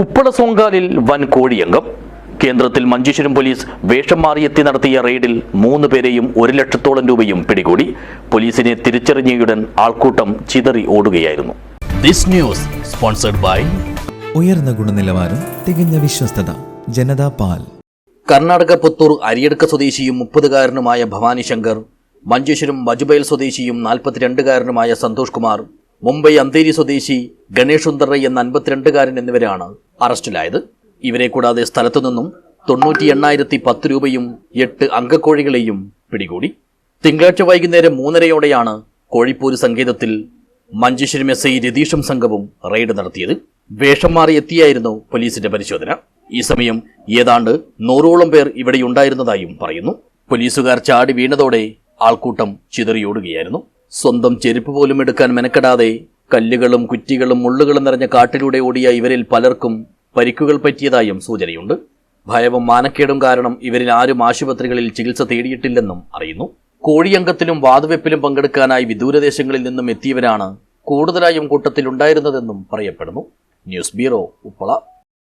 ഉപ്പള സോങ്കാലിൽ വൻ കോഴിയംഗം കേന്ദ്രത്തിൽ മഞ്ചേശ്വരം പോലീസ് വേഷം മാറിയെത്തി നടത്തിയ റെയ്ഡിൽ മൂന്ന് പേരെയും ഒരു ലക്ഷത്തോളം രൂപയും പിടികൂടി. പോലീസിനെ തിരിച്ചറിഞ്ഞയുടൻ ആൾക്കൂട്ടം ചിതറി ഓടുകയായിരുന്നു. This news sponsored by ഉയർന്ന ഗുണനിലവാരം തികഞ്ഞ വിശ്വസ്തത ജനതാ പാൽ. കർണാടക പുത്തൂർ അരിയടുക്ക സ്വദേശിയും മുപ്പതുകാരനുമായ ഭവാനി ശങ്കർ മഞ്ചേശ്വരം വജുബയൽ സ്വദേശിയും നാൽപ്പത്തിരണ്ടുകാരനുമായ സന്തോഷ് കുമാർ മുംബൈ അന്തേരി സ്വദേശി ഗണേഷ് സുന്ദർ എന്ന അൻപത്തിരണ്ടുകാരൻ എന്നിവരാണ് അറസ്റ്റിലായത്. ഇവരെ കൂടാതെ സ്ഥലത്തു നിന്നും തൊണ്ണൂറ്റി എണ്ണായിരത്തി പത്ത് രൂപയും എട്ട് അങ്കക്കോഴികളെയും പിടികൂടി. തിങ്കളാഴ്ച വൈകുന്നേരം മൂന്നരയോടെയാണ് കോഴിപ്പൂര് സങ്കേതത്തിൽ മഞ്ചേശ്വരി മെസ്സൈ രതീഷും സംഘവും റെയ്ഡ് നടത്തിയത്. വേഷം മാറി എത്തിയായിരുന്നു പോലീസിന്റെ പരിശോധന. ഈ സമയം ഏതാണ്ട് നൂറോളം പേർ ഇവിടെയുണ്ടായിരുന്നതായും പറയുന്നു. പോലീസുകാർ ചാടി വീണതോടെ ആൾക്കൂട്ടം ചിതറിയോടുകയായിരുന്നു. സ്വന്തം ചെരുപ്പ് പോലും എടുക്കാൻ മെനക്കെടാതെ കല്ലുകളും കുറ്റികളും മുള്ളുകളും നിറഞ്ഞ കാട്ടിലൂടെ ഓടിയ ഇവരിൽ പലർക്കും പരിക്കുകൾ പറ്റിയതായും സൂചനയുണ്ട്. ഭയവും മാനക്കേടും കാരണം ഇവരിൽ ആരും ആശുപത്രികളിൽ ചികിത്സ തേടിയിട്ടില്ലെന്നും അറിയുന്നു. കോഴിയങ്കത്തിലും വാതുവെപ്പിലും പങ്കെടുക്കാനായി വിദൂരദേശങ്ങളിൽ നിന്നും എത്തിയവരാണ് കൂടുതലായും കൂട്ടത്തിലുണ്ടായിരുന്നതെന്നും പറയപ്പെടുന്നു. News bureau Uppala.